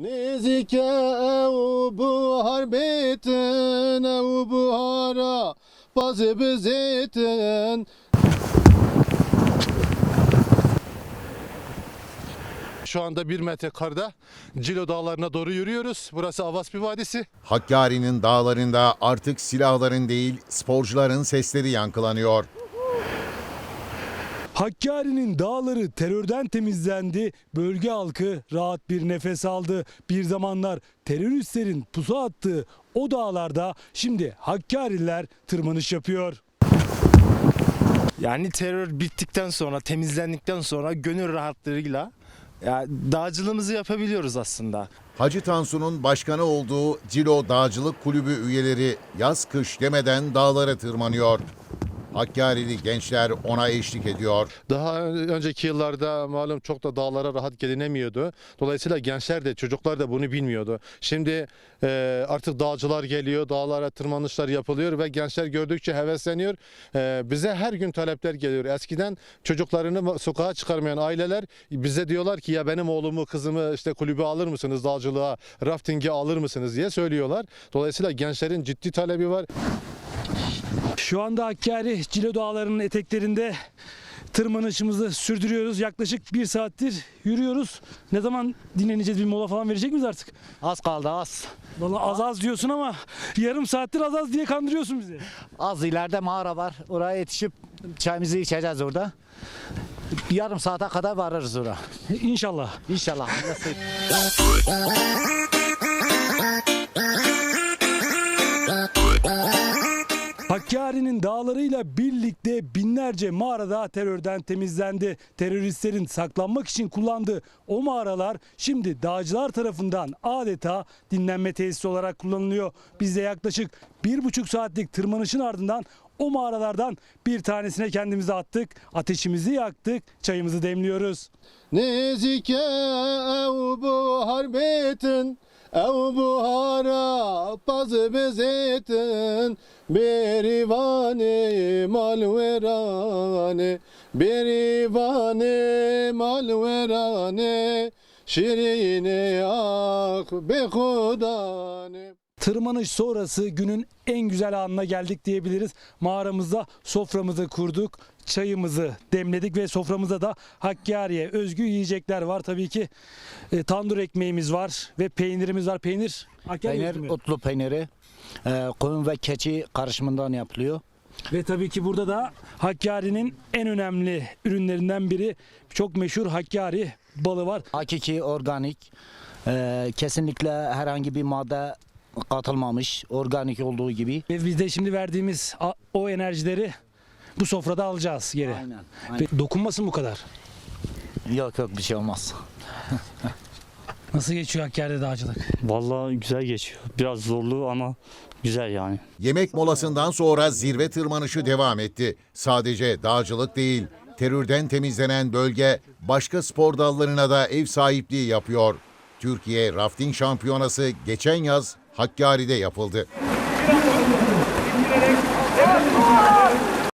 Nezike ev bu harbetin ev bu hara bazı bizetin Şu anda bir metre karda Cilo Dağları'na doğru yürüyoruz. Burası Avaspi Vadisi. Hakkari'nin dağlarında artık silahların değil sporcuların sesleri yankılanıyor. Hakkari'nin dağları terörden temizlendi, bölge halkı rahat bir nefes aldı. Bir zamanlar teröristlerin pusu attığı o dağlarda şimdi Hakkari'liler tırmanış yapıyor. Yani terör bittikten sonra, temizlendikten sonra gönül rahatlığıyla ya dağcılığımızı yapabiliyoruz aslında. Hacı Tansu'nun başkanı olduğu Cilo Dağcılık Kulübü üyeleri yaz kış demeden dağlara tırmanıyor. Hakkari'li gençler ona eşlik ediyor. Daha önceki yıllarda malum çok da dağlara rahat gelinemiyordu. Dolayısıyla gençler de çocuklar da bunu bilmiyordu. Şimdi e, artık dağcılar geliyor, dağlara tırmanışlar yapılıyor ve gençler gördükçe hevesleniyor. E, bize her gün talepler geliyor. Eskiden çocuklarını sokağa çıkarmayan aileler bize diyorlar ki ya benim oğlumu, kızımı işte kulübe alır mısınız dağcılığa, rafting'e alır mısınız diye söylüyorlar. Dolayısıyla gençlerin ciddi talebi var. Şu anda Hakkari Cilo Dağları'nın eteklerinde tırmanışımızı sürdürüyoruz. Yaklaşık bir saattir yürüyoruz. Ne zaman dinleneceğiz bir mola falan verecek miyiz artık? Az kaldı az. Vallahi az az diyorsun ama yarım saattir az az diye kandırıyorsun bizi. Az ileride mağara var. Oraya yetişip çayımızı içeceğiz orada. Yarım saate kadar varırız oraya. İnşallah. İnşallah. Hakkari'nin dağlarıyla birlikte binlerce mağarada terörden temizlendi. Teröristlerin saklanmak için kullandığı o mağaralar şimdi dağcılar tarafından adeta dinlenme tesisi olarak kullanılıyor. Biz de yaklaşık bir buçuk saatlik tırmanışın ardından o mağaralardan bir tanesine kendimizi attık. Ateşimizi yaktık, çayımızı demliyoruz. Nezike bu harbetin Ev buhara paz bezetin Berivane malverane Berivane malverane Şirine ah be kudane. Tırmanış sonrası günün en güzel anına geldik diyebiliriz. Mağaramızda soframızı kurduk, çayımızı demledik ve soframızda da Hakkari'ye özgü yiyecekler var. Tabii ki e, tandır ekmeğimiz var ve peynirimiz var. Peynir Hakkari Peynir, otlu peyniri. E, koyun ve keçi karışımından yapılıyor. Ve tabii ki burada da Hakkari'nin en önemli ürünlerinden biri çok meşhur Hakkari balı var. Hakiki, organik. E, kesinlikle herhangi bir madde katılmamış. Organik olduğu gibi. Ve biz de şimdi verdiğimiz o enerjileri bu sofrada alacağız geri. Aynen. Ve dokunmasın bu kadar. Yok yok bir şey olmaz. Nasıl geçiyor Hakkari'de dağcılık? Vallahi güzel geçiyor. Biraz zorlu ama güzel yani. Yemek molasından sonra zirve tırmanışı devam etti. Sadece dağcılık değil, terörden temizlenen bölge başka spor dallarına da ev sahipliği yapıyor. Türkiye Rafting Şampiyonası geçen yaz Hakkari'de yapıldı.